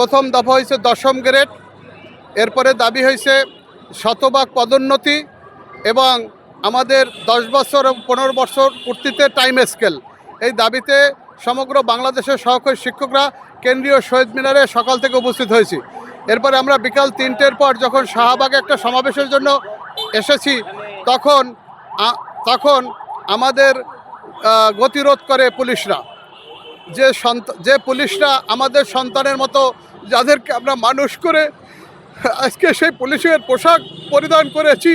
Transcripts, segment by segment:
প্রথম দফা হয়েছে দশম গ্রেড। এরপরে দাবি হয়েছে শতভাগ পদোন্নতি এবং আমাদের দশ বছর এবং পনেরো বছর পূর্তিতে টাইম স্কেল এই দাবিতে সমগ্র বাংলাদেশের সহকারী শিক্ষকরা কেন্দ্রীয় শহীদ মিনারে সকাল থেকে উপস্থিত হয়েছি। এরপরে আমরা বিকাল তিনটের পর যখন শাহবাগে একটা সমাবেশের জন্য এসেছি, তখন তখন আমাদের গতিরোধ করে পুলিশরা। যে যে পুলিশরা আমাদের সন্তানের মতো যাদেরকে আমরা মানুষ করে আজকে সেই পুলিশের পোশাক পরিধান করেছি,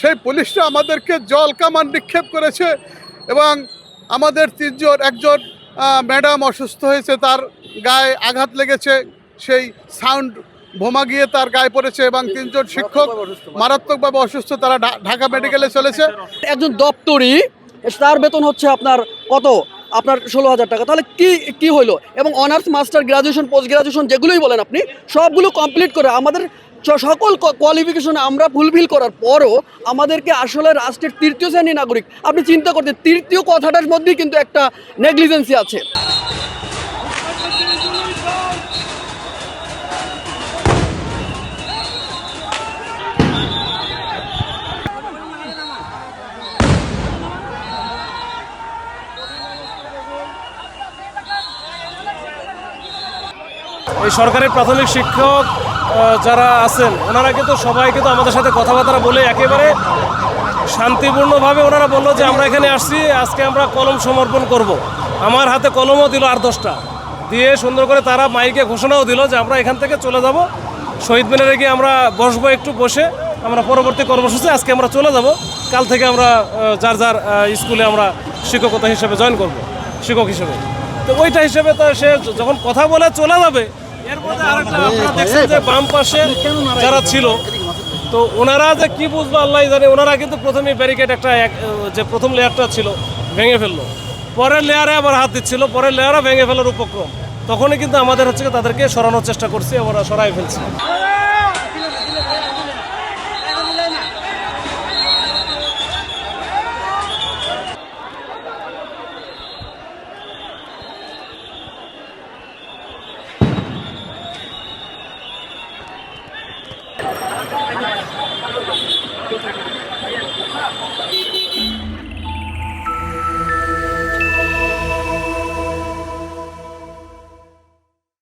সেই পুলিশরা আমাদেরকে জল কামান নিক্ষেপ করেছে এবং আমাদের তিনজন, একজন ম্যাডাম অসুস্থ হয়েছে, তার গায়ে আঘাত লেগেছে, সেই সাউন্ড ভোমা গিয়ে তার গায়ে পড়েছে এবং তিনজন শিক্ষক মারাত্মকভাবে অসুস্থ, তারা ঢাকা মেডিকেলে চলেছে। একজন দপ্তরি, তার বেতন হচ্ছে আপনার কত? আপনার ষোলো হাজার টাকা। তাহলে কি কি হলো এবং honours master graduation post graduation যেগুলোই বলেন আপনি, সবগুলো কমপ্লিট করে আমাদের সকল কোয়ালিফিকেশন আমরা ফুলফিল করার পরও আমাদেরকে আসলে রাষ্ট্রের তৃতীয় শ্রেণি নাগরিক। আপনি চিন্তা করতে, তৃতীয় কথাটার মধ্যেই কিন্তু একটা নেগলিজেন্সি আছে। এই সরকারি প্রাথমিক শিক্ষক যারা আছেন, ওনারা কিন্তু সবাই কিন্তু আমাদের সাথে কথাবার্তা বলে একেবারে শান্তিপূর্ণভাবে ওনারা বলল যে, আমরা এখানে আসছি, আজকে আমরা কলম সমর্পণ করব। আমার হাতে কলমও দিল আর দশটা। দিয়ে সুন্দর করে তারা মাইকে ঘোষণাও দিল যে, আমরা এখান থেকে চলে যাব। শহীদ মিনারে গিয়ে আমরা বসবো একটু বসে। আমরা পরবর্তী কর্মসূচি, আজকে আমরা চলে যাব। কাল থেকে আমরা যার যার স্কুলে আমরা শিক্ষকতা হিসেবে জয়েন করব। শিক্ষক হিসেবে। তো ওইটা হিসেবে তো সে যখন কথা বলে চলে যাবে এর আরেকটা আপনারা দেখছেন যে বাম পাশে যারা ছিল তো ওনারা যে কি বুঝব আল্লাহ জানে ওনারা কিন্তু প্রথমে ব্যারিকেড একটা এক- যে প্রথম লেয়ারটা ছিল ভেঙে ফেলল। পরের লেয়ারে আবার হাত দিচ্ছিল পরের লেয়ারে ভেঙে ফেলার উপক্রম। তখনই কিন্তু আমাদের হচ্ছে তাদেরকে সরানোর চেষ্টা করছি আমরা সরাই ফেলছি।